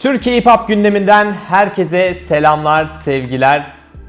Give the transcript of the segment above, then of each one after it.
Türkiye Hip Hop gündeminden herkese selamlar, sevgiler.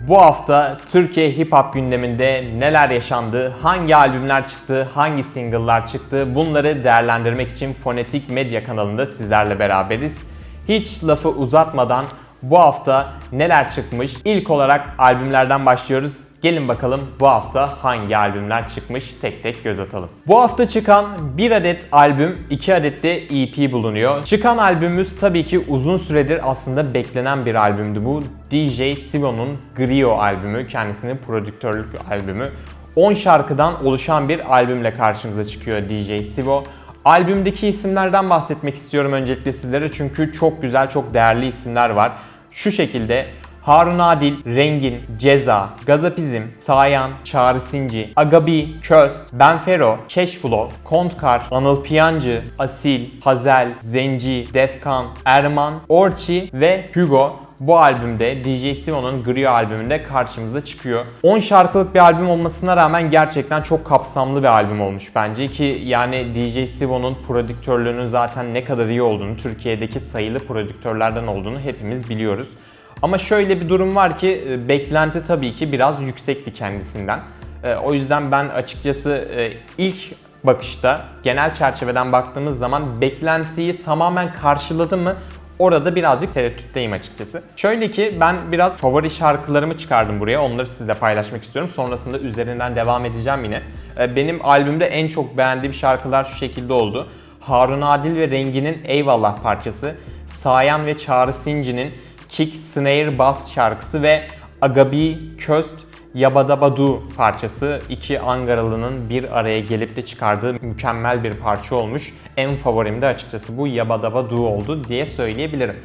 Bu hafta Türkiye Hip Hop gündeminde neler yaşandı, hangi albümler çıktı, hangi single'lar çıktı bunları değerlendirmek için Fonetik Medya kanalında sizlerle beraberiz. Hiç lafı uzatmadan bu hafta neler çıkmış? İlk olarak albümlerden başlıyoruz. Gelin bakalım bu hafta hangi albümler çıkmış tek tek göz atalım. Bu hafta çıkan bir adet albüm, iki adet de EP bulunuyor. Çıkan albümümüz tabii ki uzun süredir aslında beklenen bir albümdü bu. DJ Sivo'nun Grio albümü, kendisinin prodüktörlük albümü. 10 şarkıdan oluşan bir albümle karşımıza çıkıyor DJ Sivo. Albümdeki isimlerden bahsetmek istiyorum öncelikle sizlere çünkü çok güzel, çok değerli isimler var. Şu şekilde Harun Adil, Rengin, Ceza, Gazapizm, Sayan, Çağrı Sinci, Agabi, Köst, Benfero, Cashflow, Kontkar, Anıl Piyancı, Asil, Hazel, Zenci, Defkan, Erman, Orçi ve Hugo bu albümde DJ Sivo'nun Grio albümünde karşımıza çıkıyor. 10 şarkılık bir albüm olmasına rağmen gerçekten çok kapsamlı bir albüm olmuş bence ki yani DJ Sivo'nun prodüktörlüğünün zaten ne kadar iyi olduğunu, Türkiye'deki sayılı prodüktörlerden olduğunu hepimiz biliyoruz. Ama şöyle bir durum var ki e, beklenti tabii ki biraz yüksekti kendisinden. E, O yüzden ben açıkçası e, ilk bakışta genel çerçeveden baktığımız zaman beklentiyi tamamen karşıladı mı Orada birazcık tereddütteyim açıkçası. Şöyle ki ben biraz favori şarkılarımı çıkardım buraya. Onları sizle paylaşmak istiyorum. Sonrasında üzerinden devam edeceğim yine. Benim albümde en çok beğendiğim şarkılar şu şekilde oldu. Harun Adil ve Rengi'nin Eyvallah parçası. Sayan ve Çağrı Sinci'nin Kick, Snare, Bass şarkısı ve Agabi, Köst, Yabadabadu parçası iki Angaralı'nın bir araya gelip de çıkardığı mükemmel bir parça olmuş. En favorim de açıkçası bu Yabadabadu oldu diye söyleyebilirim.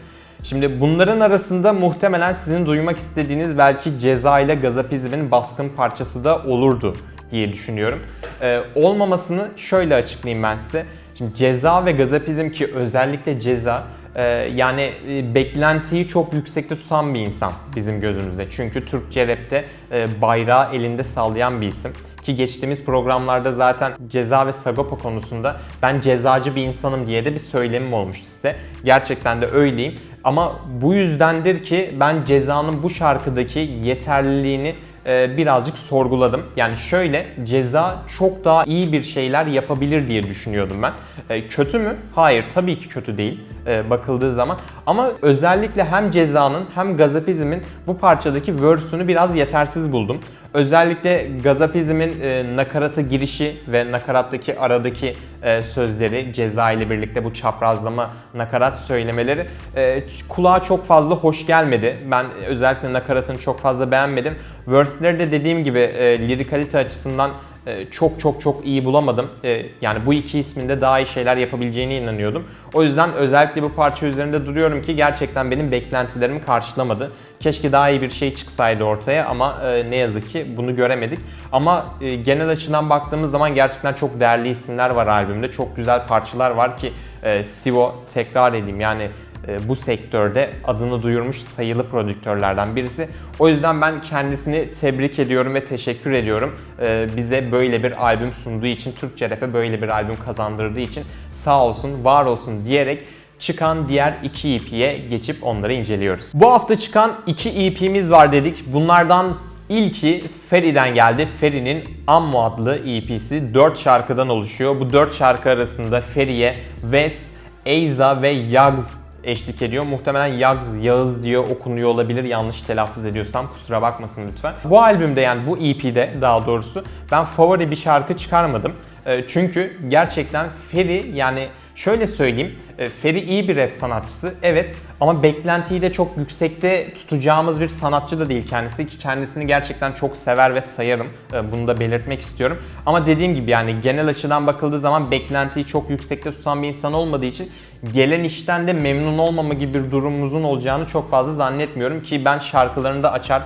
Şimdi bunların arasında muhtemelen sizin duymak istediğiniz belki Ceza ile Gazapizm'in baskın parçası da olurdu diye düşünüyorum. Ee, olmamasını şöyle açıklayayım ben size. Şimdi Ceza ve Gazapizm ki özellikle Ceza e, yani e, beklentiyi çok yüksekte tutan bir insan bizim gözümüzde. Çünkü Türkçe rapte e, bayrağı elinde sallayan bir isim. Ki geçtiğimiz programlarda zaten ceza ve Sagopa konusunda ben cezacı bir insanım diye de bir söylemim olmuştu size. Gerçekten de öyleyim. Ama bu yüzdendir ki ben cezanın bu şarkıdaki yeterliliğini birazcık sorguladım. Yani şöyle ceza çok daha iyi bir şeyler yapabilir diye düşünüyordum ben. E, kötü mü? Hayır tabii ki kötü değil e, bakıldığı zaman. Ama özellikle hem cezanın hem gazapizmin bu parçadaki verse'ünü biraz yetersiz buldum. Özellikle Gazapizm'in e, nakaratı girişi ve nakarattaki aradaki e, sözleri ceza ile birlikte bu çaprazlama nakarat söylemeleri e, kulağa çok fazla hoş gelmedi. Ben özellikle nakaratını çok fazla beğenmedim. Verse'leri de dediğim gibi e, lirikalite açısından çok çok çok iyi bulamadım. E, Yani bu iki isminde daha iyi şeyler yapabileceğine inanıyordum. O yüzden özellikle bu parça üzerinde duruyorum ki gerçekten benim beklentilerimi karşılamadı. Keşke daha iyi bir şey çıksaydı ortaya ama e, ne yazık ki bunu göremedik. Ama e, genel açıdan baktığımız zaman gerçekten çok değerli isimler var albümde. Çok güzel parçalar var ki e, Sivo tekrar edeyim yani bu sektörde adını duyurmuş sayılı prodüktörlerden birisi. O yüzden ben kendisini tebrik ediyorum ve teşekkür ediyorum. E, Bize böyle bir albüm sunduğu için, Türkçe rap'e böyle bir albüm kazandırdığı için sağ olsun, var olsun diyerek çıkan diğer iki EP'ye geçip onları inceliyoruz. Bu hafta çıkan iki EP'miz var dedik. Bunlardan İlki Ferry'den geldi. Ferry'nin Ammo adlı EP'si 4 şarkıdan oluşuyor. Bu 4 şarkı arasında Ferry'e Wes, Eiza ve Yags eşlik ediyor. Muhtemelen Yags, Yağız diye okunuyor olabilir. Yanlış telaffuz ediyorsam kusura bakmasın lütfen. Bu albümde yani bu EP'de daha doğrusu ben favori bir şarkı çıkarmadım. E, Çünkü gerçekten Ferry yani şöyle söyleyeyim. e, Ferry iyi bir rap sanatçısı evet ama beklentiyi de çok yüksekte tutacağımız bir sanatçı da değil kendisi ki kendisini gerçekten çok sever ve sayarım. E, Bunu da belirtmek istiyorum. Ama dediğim gibi yani genel açıdan bakıldığı zaman beklentiyi çok yüksekte tutan bir insan olmadığı için gelen işten de memnun olmama gibi bir durumumuzun olacağını çok fazla zannetmiyorum ki ben şarkılarını da açar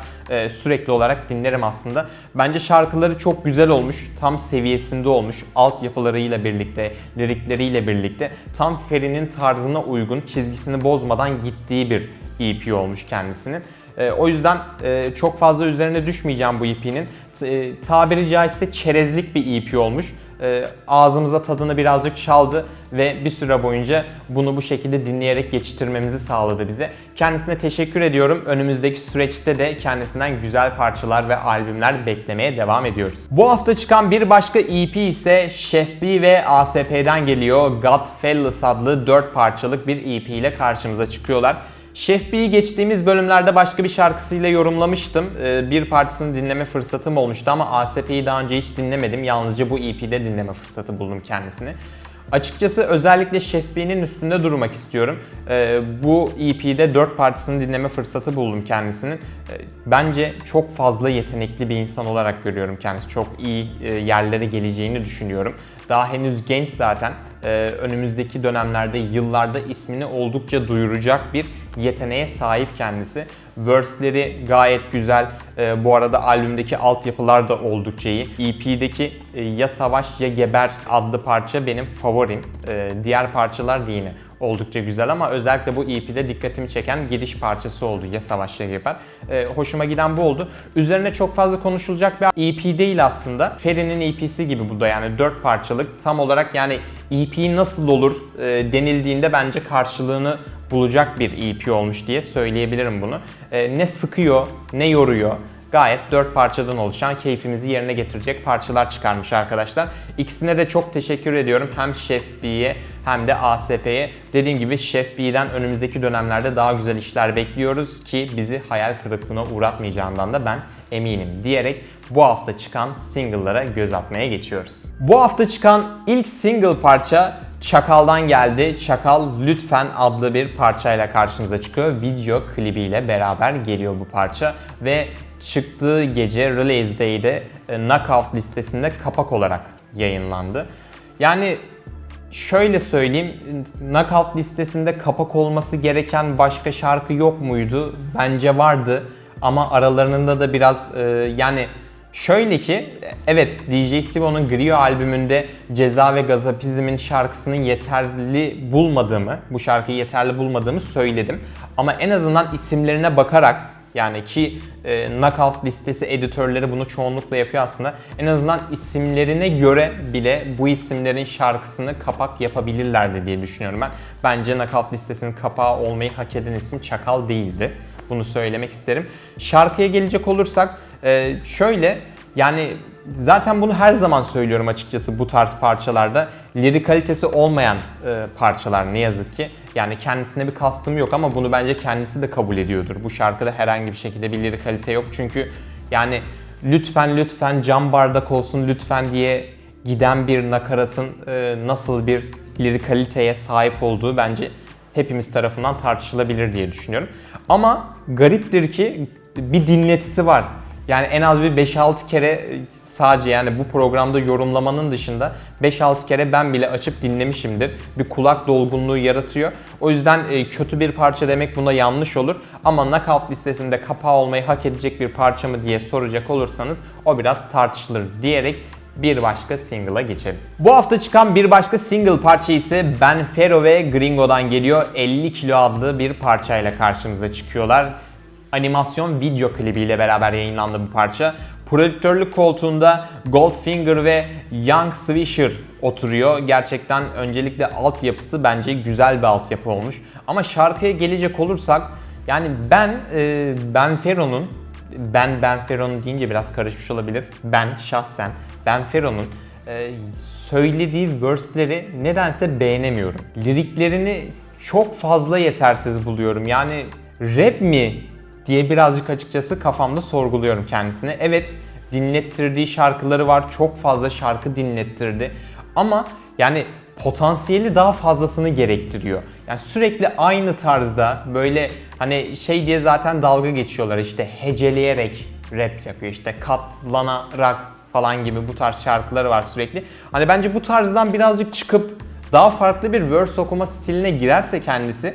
sürekli olarak dinlerim aslında. Bence şarkıları çok güzel olmuş, tam seviyesinde olmuş, altyapılarıyla birlikte, lirikleriyle birlikte tam Feri'nin tarzına uygun, çizgisini bozmadan gittiği bir EP olmuş kendisinin. E, o yüzden e, çok fazla üzerine düşmeyeceğim bu EP'nin. E, tabiri caizse çerezlik bir EP olmuş. E, ağzımıza tadını birazcık çaldı ve bir süre boyunca bunu bu şekilde dinleyerek geçiştirmemizi sağladı bize. Kendisine teşekkür ediyorum. Önümüzdeki süreçte de kendisinden güzel parçalar ve albümler beklemeye devam ediyoruz. Bu hafta çıkan bir başka EP ise Chef B ve ASP'den geliyor. Godfellas adlı 4 parçalık bir EP ile karşımıza çıkıyorlar. B'yi geçtiğimiz bölümlerde başka bir şarkısıyla yorumlamıştım. Ee, Bir parçasını dinleme fırsatım olmuştu ama ASP'yi daha önce hiç dinlemedim. Yalnızca bu EP'de dinleme fırsatı buldum kendisini. Açıkçası özellikle Chef B'nin üstünde durmak istiyorum. Ee, bu EP'de 4 parçasını dinleme fırsatı buldum kendisinin. Ee, bence çok fazla yetenekli bir insan olarak görüyorum kendisi. Çok iyi e, yerlere geleceğini düşünüyorum. Daha henüz genç zaten. Önümüzdeki dönemlerde, yıllarda ismini oldukça duyuracak bir yeteneğe sahip kendisi. Verse'leri gayet güzel. Ee, bu arada albümdeki altyapılar da oldukça iyi. EP'deki e, Ya Savaş Ya Geber adlı parça benim favorim. Ee, diğer parçalar da yine oldukça güzel ama özellikle bu EP'de dikkatimi çeken giriş parçası oldu Ya Savaş Ya Geber. Ee, hoşuma giden bu oldu. Üzerine çok fazla konuşulacak bir EP değil aslında. Feri'nin EP'si gibi bu da yani 4 parçalık. Tam olarak yani EP nasıl olur e, denildiğinde bence karşılığını bulacak bir EP olmuş diye söyleyebilirim bunu. Ee, ne sıkıyor, ne yoruyor. Gayet 4 parçadan oluşan keyfimizi yerine getirecek parçalar çıkarmış arkadaşlar. İkisine de çok teşekkür ediyorum. Hem Chef B'ye hem de ASP'ye. Dediğim gibi Chef B'den önümüzdeki dönemlerde daha güzel işler bekliyoruz ki bizi hayal kırıklığına uğratmayacağından da ben eminim diyerek bu hafta çıkan single'lara göz atmaya geçiyoruz. Bu hafta çıkan ilk single parça Çakal'dan geldi. Çakal Lütfen adlı bir parçayla karşımıza çıkıyor. Video klibiyle beraber geliyor bu parça ve çıktığı gece Release Day'de e, Knockout listesinde kapak olarak yayınlandı. Yani şöyle söyleyeyim, Knockout listesinde kapak olması gereken başka şarkı yok muydu? Bence vardı ama aralarında da biraz e, yani Şöyle ki, evet DJ Sivo'nun Grio albümünde Ceza ve Gazapizm'in şarkısını yeterli bulmadığımı, bu şarkıyı yeterli bulmadığımı söyledim. Ama en azından isimlerine bakarak yani ki e, Knockout listesi editörleri bunu çoğunlukla yapıyor aslında. En azından isimlerine göre bile bu isimlerin şarkısını kapak yapabilirlerdi diye düşünüyorum ben. Bence Knockout listesinin kapağı olmayı hak eden isim Çakal değildi. Bunu söylemek isterim. Şarkıya gelecek olursak e, şöyle yani zaten bunu her zaman söylüyorum açıkçası bu tarz parçalarda. Lirik kalitesi olmayan e, parçalar ne yazık ki. Yani kendisine bir kastım yok ama bunu bence kendisi de kabul ediyordur. Bu şarkıda herhangi bir şekilde bir lirik kalite yok. Çünkü yani lütfen lütfen cam bardak olsun lütfen diye giden bir nakaratın e, nasıl bir lirik kaliteye sahip olduğu bence hepimiz tarafından tartışılabilir diye düşünüyorum. Ama gariptir ki bir dinletisi var. Yani en az bir 5-6 kere sadece yani bu programda yorumlamanın dışında 5-6 kere ben bile açıp dinlemişimdir. Bir kulak dolgunluğu yaratıyor. O yüzden e, kötü bir parça demek buna yanlış olur. Ama Knockout listesinde kapağı olmayı hak edecek bir parça mı diye soracak olursanız o biraz tartışılır diyerek bir başka single'a geçelim. Bu hafta çıkan bir başka single parça ise Ben Fero ve Gringo'dan geliyor. 50 kilo adlı bir parçayla karşımıza çıkıyorlar. Animasyon video klibiyle beraber yayınlandı bu parça. Prodüktörlük koltuğunda Goldfinger ve Young Swisher oturuyor. Gerçekten öncelikle altyapısı bence güzel bir altyapı olmuş. Ama şarkıya gelecek olursak yani ben e, Ben Fero'nun ben Ben Fero'nun deyince biraz karışmış olabilir. Ben şahsen Ben Fero'nun e, söylediği verse'leri nedense beğenemiyorum. Liriklerini çok fazla yetersiz buluyorum. Yani rap mi diye birazcık açıkçası kafamda sorguluyorum kendisine. Evet dinlettirdiği şarkıları var. Çok fazla şarkı dinlettirdi. Ama yani potansiyeli daha fazlasını gerektiriyor. Yani sürekli aynı tarzda böyle hani şey diye zaten dalga geçiyorlar işte heceleyerek rap yapıyor işte katlanarak falan gibi bu tarz şarkıları var sürekli. Hani bence bu tarzdan birazcık çıkıp daha farklı bir verse okuma stiline girerse kendisi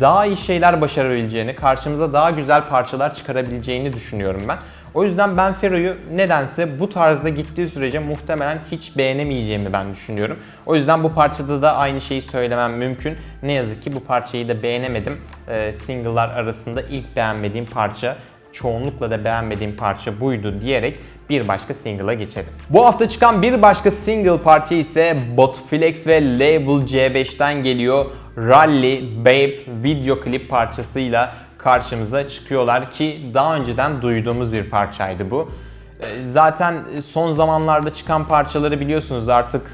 daha iyi şeyler başarabileceğini, karşımıza daha güzel parçalar çıkarabileceğini düşünüyorum ben. O yüzden ben Fero'yu nedense bu tarzda gittiği sürece muhtemelen hiç beğenemeyeceğimi ben düşünüyorum. O yüzden bu parçada da aynı şeyi söylemem mümkün. Ne yazık ki bu parçayı da beğenemedim. E, single'lar arasında ilk beğenmediğim parça çoğunlukla da beğenmediğim parça buydu diyerek bir başka single'a geçelim. Bu hafta çıkan bir başka single parça ise Botflex ve Label C5'ten geliyor. Rally Babe video klip parçasıyla karşımıza çıkıyorlar ki daha önceden duyduğumuz bir parçaydı bu. Ee, Zaten son zamanlarda çıkan parçaları biliyorsunuz artık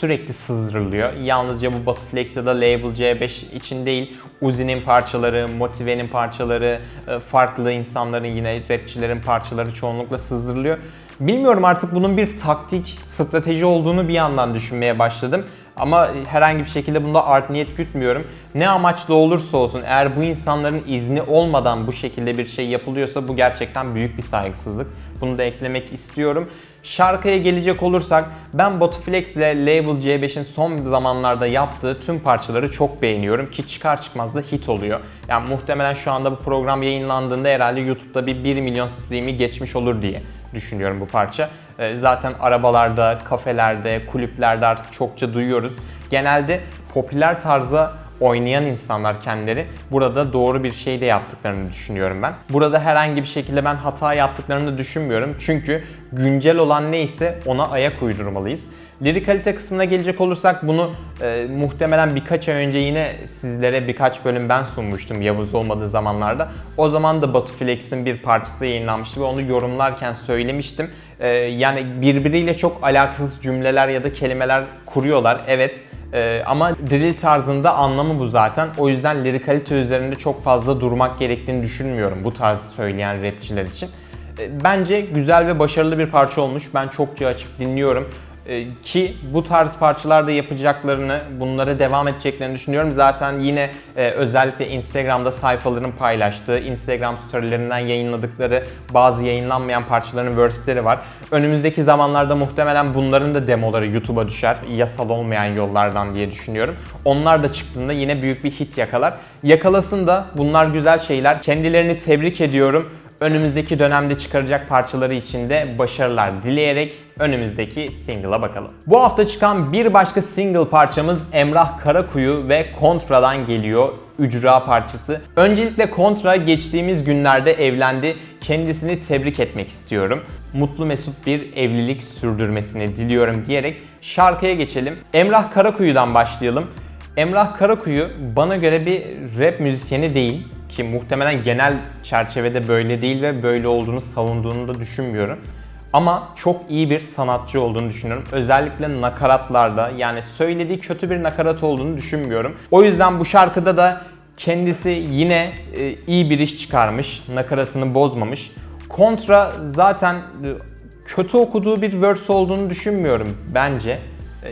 sürekli sızdırılıyor. Yalnızca bu Botflex ya da Label C5 için değil, Uzi'nin parçaları, Motive'nin parçaları, e, farklı insanların yine rapçilerin parçaları çoğunlukla sızdırılıyor. Bilmiyorum artık bunun bir taktik, strateji olduğunu bir yandan düşünmeye başladım. Ama herhangi bir şekilde bunda art niyet gütmüyorum. Ne amaçlı olursa olsun eğer bu insanların izni olmadan bu şekilde bir şey yapılıyorsa bu gerçekten büyük bir saygısızlık. Bunu da eklemek istiyorum. Şarkıya gelecek olursak ben Botflex ile Label C5'in son zamanlarda yaptığı tüm parçaları çok beğeniyorum ki çıkar çıkmaz da hit oluyor. Yani muhtemelen şu anda bu program yayınlandığında herhalde YouTube'da bir 1 milyon stream'i geçmiş olur diye düşünüyorum bu parça. Ee, Zaten arabalarda, kafelerde, kulüplerde artık çokça duyuyoruz. Genelde popüler tarza oynayan insanlar kendileri burada doğru bir şey de yaptıklarını düşünüyorum ben. Burada herhangi bir şekilde ben hata yaptıklarını düşünmüyorum. Çünkü güncel olan neyse ona ayak uydurmalıyız. Lirik kalite kısmına gelecek olursak bunu e, muhtemelen birkaç ay önce yine sizlere birkaç bölüm ben sunmuştum Yavuz olmadığı zamanlarda. O zaman da Batu Flex'in bir parçası yayınlanmıştı ve onu yorumlarken söylemiştim. E, yani birbiriyle çok alakasız cümleler ya da kelimeler kuruyorlar. Evet ee, ama drill tarzında anlamı bu zaten. O yüzden lirikalite üzerinde çok fazla durmak gerektiğini düşünmüyorum bu tarz söyleyen rapçiler için. Ee, bence güzel ve başarılı bir parça olmuş. Ben çokça açıp dinliyorum. Ee, ki bu tarz parçalarda yapacaklarını, bunlara devam edeceklerini düşünüyorum. Zaten yine e, özellikle Instagram'da sayfaların paylaştığı, Instagram storylerinden yayınladıkları bazı yayınlanmayan parçaların verse'leri var. Önümüzdeki zamanlarda muhtemelen bunların da demoları YouTube'a düşer. Yasal olmayan yollardan diye düşünüyorum. Onlar da çıktığında yine büyük bir hit yakalar. Yakalasın da bunlar güzel şeyler. Kendilerini tebrik ediyorum. Önümüzdeki dönemde çıkaracak parçaları için de başarılar dileyerek önümüzdeki single'a bakalım. Bu hafta çıkan bir başka single parçamız Emrah Karakuyu ve Kontra'dan geliyor. Ücra parçası. Öncelikle Kontra geçtiğimiz günlerde evlendi. Kendisini tebrik etmek istiyorum. Mutlu mesut bir evlilik sürdürmesini diliyorum diyerek şarkıya geçelim. Emrah Karakuyu'dan başlayalım. Emrah Karakuyu bana göre bir rap müzisyeni değil ki muhtemelen genel çerçevede böyle değil ve böyle olduğunu savunduğunu da düşünmüyorum. Ama çok iyi bir sanatçı olduğunu düşünüyorum. Özellikle nakaratlarda yani söylediği kötü bir nakarat olduğunu düşünmüyorum. O yüzden bu şarkıda da kendisi yine e, iyi bir iş çıkarmış. Nakaratını bozmamış. Kontra zaten e, kötü okuduğu bir verse olduğunu düşünmüyorum bence.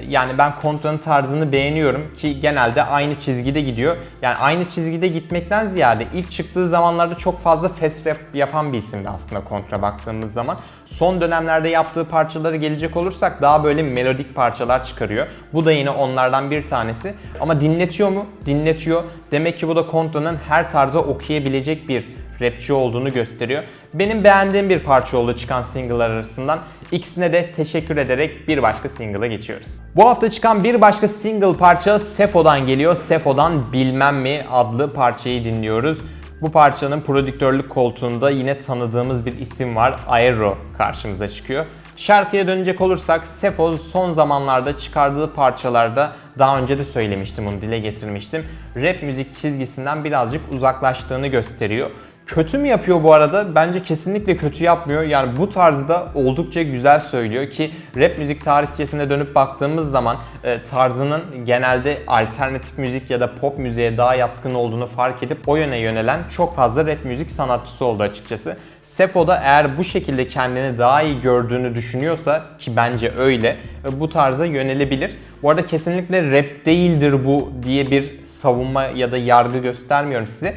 Yani ben Kontra'nın tarzını beğeniyorum ki genelde aynı çizgide gidiyor. Yani aynı çizgide gitmekten ziyade ilk çıktığı zamanlarda çok fazla fast rap yapan bir isimdi aslında Kontra baktığımız zaman. Son dönemlerde yaptığı parçaları gelecek olursak daha böyle melodik parçalar çıkarıyor. Bu da yine onlardan bir tanesi. Ama dinletiyor mu? Dinletiyor. Demek ki bu da Kontra'nın her tarza okuyabilecek bir rapçi olduğunu gösteriyor. Benim beğendiğim bir parça oldu çıkan single'lar arasından. İkisine de teşekkür ederek bir başka single'a geçiyoruz. Bu hafta çıkan bir başka single parça Sefo'dan geliyor. Sefo'dan Bilmem Mi adlı parçayı dinliyoruz. Bu parçanın prodüktörlük koltuğunda yine tanıdığımız bir isim var. Aero karşımıza çıkıyor. Şarkıya dönecek olursak Sefo son zamanlarda çıkardığı parçalarda daha önce de söylemiştim onu dile getirmiştim. Rap müzik çizgisinden birazcık uzaklaştığını gösteriyor. Kötü mü yapıyor bu arada? Bence kesinlikle kötü yapmıyor. Yani bu tarzda oldukça güzel söylüyor ki rap müzik tarihçesine dönüp baktığımız zaman e, tarzının genelde alternatif müzik ya da pop müziğe daha yatkın olduğunu fark edip o yöne yönelen çok fazla rap müzik sanatçısı oldu açıkçası. Sefo da eğer bu şekilde kendini daha iyi gördüğünü düşünüyorsa ki bence öyle e, bu tarza yönelebilir. Bu arada kesinlikle rap değildir bu diye bir savunma ya da yargı göstermiyorum size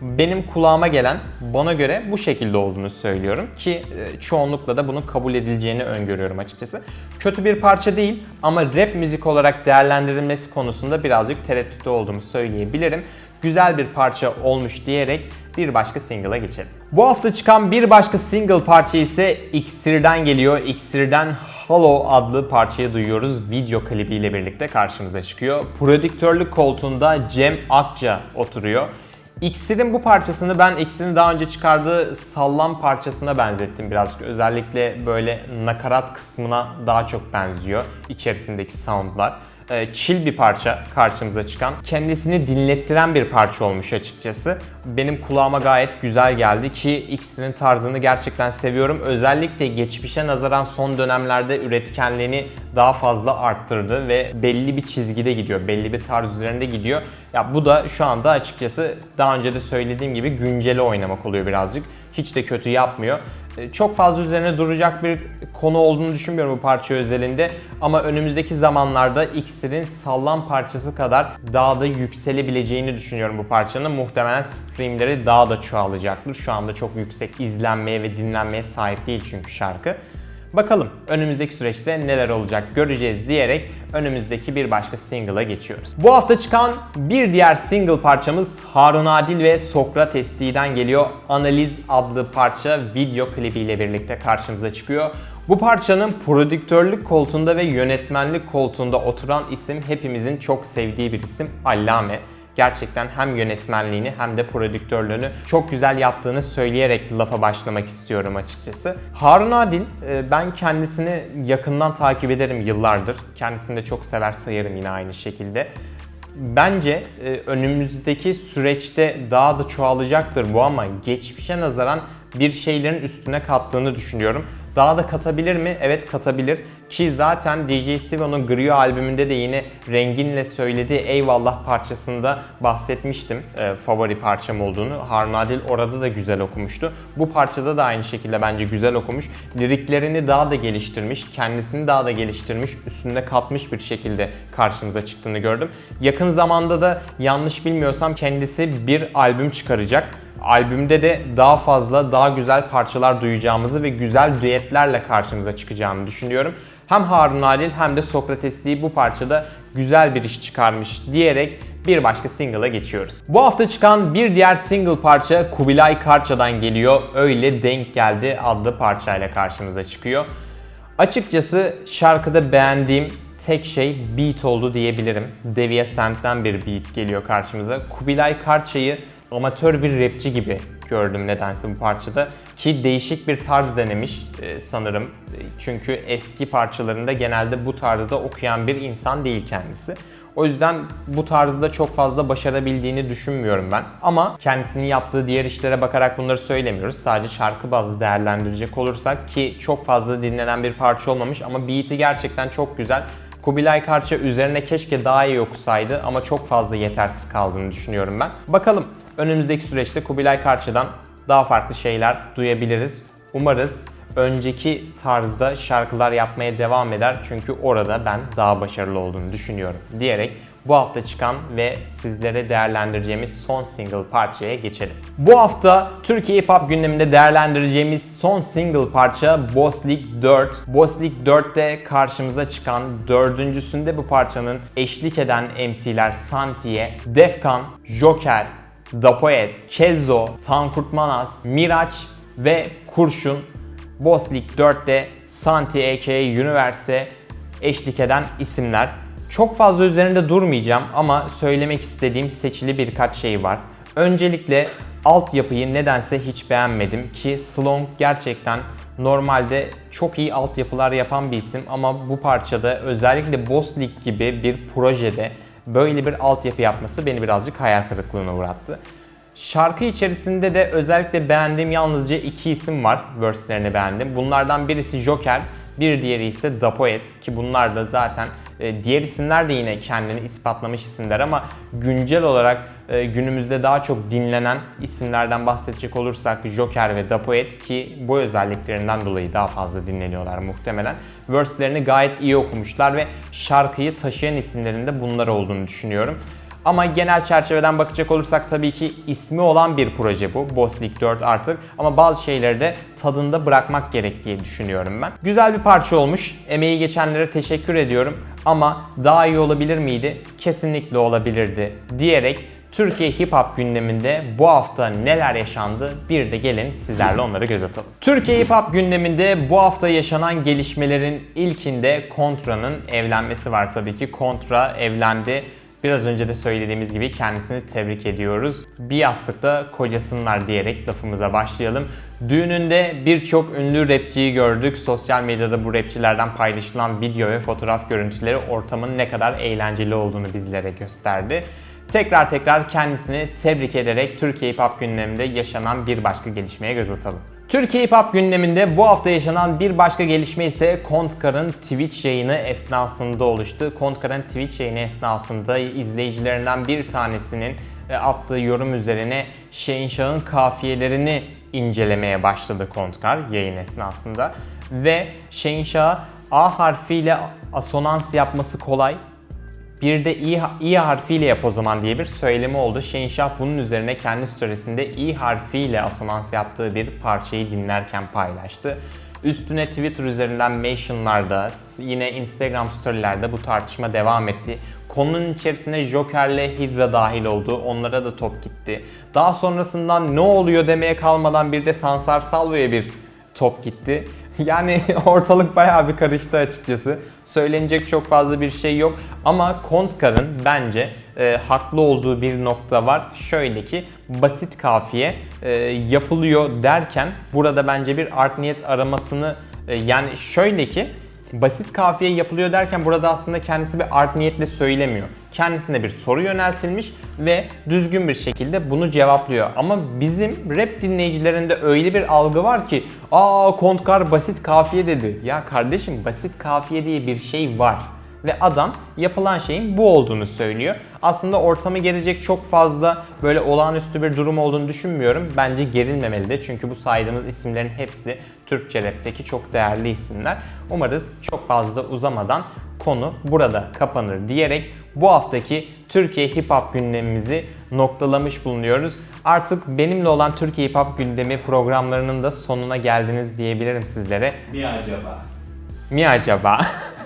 benim kulağıma gelen bana göre bu şekilde olduğunu söylüyorum ki e, çoğunlukla da bunun kabul edileceğini öngörüyorum açıkçası. Kötü bir parça değil ama rap müzik olarak değerlendirilmesi konusunda birazcık tereddütte olduğumu söyleyebilirim. Güzel bir parça olmuş diyerek bir başka single'a geçelim. Bu hafta çıkan bir başka single parça ise İksir'den geliyor. İksir'den Hollow adlı parçayı duyuyoruz. Video klibiyle birlikte karşımıza çıkıyor. Prodüktörlük koltuğunda Cem Akça oturuyor. İksir'in bu parçasını ben İksir'in daha önce çıkardığı sallam parçasına benzettim birazcık. Özellikle böyle nakarat kısmına daha çok benziyor içerisindeki soundlar. Ee, chill bir parça karşımıza çıkan. Kendisini dinlettiren bir parça olmuş açıkçası. Benim kulağıma gayet güzel geldi ki X'inin tarzını gerçekten seviyorum. Özellikle geçmişe nazaran son dönemlerde üretkenliğini daha fazla arttırdı ve belli bir çizgide gidiyor. Belli bir tarz üzerinde gidiyor. Ya bu da şu anda açıkçası daha önce de söylediğim gibi günceli oynamak oluyor birazcık. Hiç de kötü yapmıyor. E, Çok fazla üzerine duracak bir konu olduğunu düşünmüyorum bu parça özelinde. Ama önümüzdeki zamanlarda X'in sallam parçası kadar daha da yükselebileceğini düşünüyorum bu parçanın. Muhtemelen streamleri daha da çoğalacaktır. Şu anda çok yüksek izlenmeye ve dinlenmeye sahip değil çünkü şarkı. Bakalım önümüzdeki süreçte neler olacak göreceğiz diyerek önümüzdeki bir başka single'a geçiyoruz. Bu hafta çıkan bir diğer single parçamız Harun Adil ve Sokrates D'den geliyor. Analiz adlı parça video klibiyle birlikte karşımıza çıkıyor. Bu parçanın prodüktörlük koltuğunda ve yönetmenlik koltuğunda oturan isim hepimizin çok sevdiği bir isim Allame gerçekten hem yönetmenliğini hem de prodüktörlüğünü çok güzel yaptığını söyleyerek lafa başlamak istiyorum açıkçası. Harun Adil, e, ben kendisini yakından takip ederim yıllardır. Kendisini de çok sever sayarım yine aynı şekilde. Bence e, önümüzdeki süreçte daha da çoğalacaktır bu ama geçmişe nazaran bir şeylerin üstüne kattığını düşünüyorum. Daha da katabilir mi? Evet katabilir. Ki zaten DJ Sivo'nun Grio albümünde de yine Rengin'le söylediği Eyvallah parçasında bahsetmiştim. E, favori parçam olduğunu. Harun Adil orada da güzel okumuştu. Bu parçada da aynı şekilde bence güzel okumuş. Liriklerini daha da geliştirmiş, kendisini daha da geliştirmiş, üstünde katmış bir şekilde karşımıza çıktığını gördüm. Yakın zamanda da yanlış bilmiyorsam kendisi bir albüm çıkaracak albümde de daha fazla, daha güzel parçalar duyacağımızı ve güzel düetlerle karşımıza çıkacağını düşünüyorum. Hem Harun Adil hem de Sokrates Lee bu parçada güzel bir iş çıkarmış diyerek bir başka single'a geçiyoruz. Bu hafta çıkan bir diğer single parça Kubilay Karça'dan geliyor. Öyle Denk Geldi adlı parçayla karşımıza çıkıyor. Açıkçası şarkıda beğendiğim tek şey beat oldu diyebilirim. Devia Sand'den bir beat geliyor karşımıza. Kubilay Karça'yı amatör bir rapçi gibi gördüm nedense bu parçada. Ki değişik bir tarz denemiş e, sanırım. E, Çünkü eski parçalarında genelde bu tarzda okuyan bir insan değil kendisi. O yüzden bu tarzda çok fazla başarabildiğini düşünmüyorum ben. Ama kendisinin yaptığı diğer işlere bakarak bunları söylemiyoruz. Sadece şarkı bazlı değerlendirecek olursak ki çok fazla dinlenen bir parça olmamış ama beat'i gerçekten çok güzel. Kubilay Karça üzerine keşke daha iyi okusaydı ama çok fazla yetersiz kaldığını düşünüyorum ben. Bakalım önümüzdeki süreçte Kubilay Karça'dan daha farklı şeyler duyabiliriz. Umarız önceki tarzda şarkılar yapmaya devam eder çünkü orada ben daha başarılı olduğunu düşünüyorum diyerek bu hafta çıkan ve sizlere değerlendireceğimiz son single parçaya geçelim. Bu hafta Türkiye Hip Hop gündeminde değerlendireceğimiz son single parça Boss League 4. Boss League 4'te karşımıza çıkan dördüncüsünde bu parçanın eşlik eden MC'ler Santiye, Defkan, Joker, Dapoet, Kezo, Tankurt Manas, Miraç ve Kurşun Boss League 4'te Santi aka Universe eşlik eden isimler. Çok fazla üzerinde durmayacağım ama söylemek istediğim seçili birkaç şey var. Öncelikle altyapıyı nedense hiç beğenmedim ki Slong gerçekten normalde çok iyi altyapılar yapan bir isim ama bu parçada özellikle Boss League gibi bir projede böyle bir altyapı yapması beni birazcık hayal kırıklığına uğrattı. Şarkı içerisinde de özellikle beğendiğim yalnızca iki isim var. Verse'lerini beğendim. Bunlardan birisi Joker, bir diğeri ise Dapoet ki bunlar da zaten e, diğer isimler de yine kendini ispatlamış isimler ama güncel olarak e, günümüzde daha çok dinlenen isimlerden bahsedecek olursak Joker ve Dapoet ki bu özelliklerinden dolayı daha fazla dinleniyorlar muhtemelen. Verse'lerini gayet iyi okumuşlar ve şarkıyı taşıyan isimlerin de bunlar olduğunu düşünüyorum. Ama genel çerçeveden bakacak olursak tabii ki ismi olan bir proje bu. League 4 artık. Ama bazı şeyleri de tadında bırakmak gerek diye düşünüyorum ben. Güzel bir parça olmuş. Emeği geçenlere teşekkür ediyorum. Ama daha iyi olabilir miydi? Kesinlikle olabilirdi diyerek Türkiye Hip Hop gündeminde bu hafta neler yaşandı bir de gelin sizlerle onları göz atalım. Türkiye Hip Hop gündeminde bu hafta yaşanan gelişmelerin ilkinde Kontra'nın evlenmesi var tabii ki. Kontra evlendi. Biraz önce de söylediğimiz gibi kendisini tebrik ediyoruz. Bir yastıkta kocasınlar diyerek lafımıza başlayalım. Düğününde birçok ünlü rapçiyi gördük. Sosyal medyada bu rapçilerden paylaşılan video ve fotoğraf görüntüleri ortamın ne kadar eğlenceli olduğunu bizlere gösterdi. Tekrar tekrar kendisini tebrik ederek Türkiye Hip Hop gündeminde yaşanan bir başka gelişmeye göz atalım. Türkiye Hip Hop gündeminde bu hafta yaşanan bir başka gelişme ise Kontkar'ın Twitch yayını esnasında oluştu. Kontkar'ın Twitch yayını esnasında izleyicilerinden bir tanesinin e, attığı yorum üzerine Şehinşah'ın kafiyelerini incelemeye başladı Kontkar yayın esnasında. Ve Şehinşah'a A harfiyle asonans yapması kolay bir de i, i harfiyle yap o zaman diye bir söylemi oldu. Şehinşah bunun üzerine kendi storiesinde i harfiyle asonans yaptığı bir parçayı dinlerken paylaştı. Üstüne Twitter üzerinden mentionlarda, yine Instagram storylerde bu tartışma devam etti. Konunun içerisine Joker'le Hydra dahil oldu. Onlara da top gitti. Daha sonrasından ne oluyor demeye kalmadan bir de Sansar Salvo'ya bir top gitti. Yani ortalık bayağı bir karıştı açıkçası. Söylenecek çok fazla bir şey yok ama Kontkar'ın bence e, haklı olduğu bir nokta var. Şöyle ki basit kafiye e, yapılıyor derken burada bence bir art niyet aramasını e, yani şöyle ki basit kafiye yapılıyor derken burada aslında kendisi bir art niyetle söylemiyor. Kendisine bir soru yöneltilmiş ve düzgün bir şekilde bunu cevaplıyor. Ama bizim rap dinleyicilerinde öyle bir algı var ki aa Kontkar basit kafiye dedi. Ya kardeşim basit kafiye diye bir şey var ve adam yapılan şeyin bu olduğunu söylüyor. Aslında ortamı gelecek çok fazla böyle olağanüstü bir durum olduğunu düşünmüyorum. Bence gerilmemeli de çünkü bu saydığımız isimlerin hepsi Türkçe rapteki çok değerli isimler. Umarız çok fazla uzamadan konu burada kapanır diyerek bu haftaki Türkiye Hip Hop gündemimizi noktalamış bulunuyoruz. Artık benimle olan Türkiye Hip Hop gündemi programlarının da sonuna geldiniz diyebilirim sizlere. Niye acaba? Mi acaba?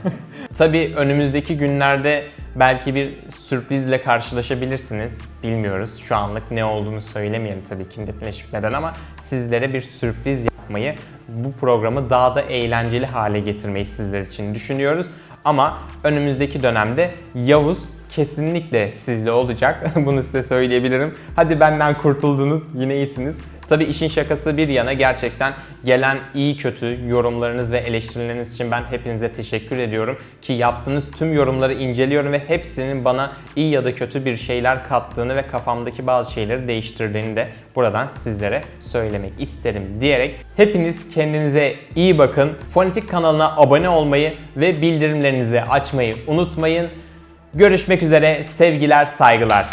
Tabii önümüzdeki günlerde belki bir sürprizle karşılaşabilirsiniz. Bilmiyoruz. Şu anlık ne olduğunu söylemeyelim tabii ki netleşmeden ama sizlere bir sürpriz yapmayı, bu programı daha da eğlenceli hale getirmeyi sizler için düşünüyoruz. Ama önümüzdeki dönemde Yavuz kesinlikle sizle olacak. Bunu size söyleyebilirim. Hadi benden kurtuldunuz. Yine iyisiniz. Tabii işin şakası bir yana gerçekten gelen iyi kötü yorumlarınız ve eleştirileriniz için ben hepinize teşekkür ediyorum. Ki yaptığınız tüm yorumları inceliyorum ve hepsinin bana iyi ya da kötü bir şeyler kattığını ve kafamdaki bazı şeyleri değiştirdiğini de buradan sizlere söylemek isterim diyerek hepiniz kendinize iyi bakın. Fonetik kanalına abone olmayı ve bildirimlerinizi açmayı unutmayın. Görüşmek üzere sevgiler saygılar.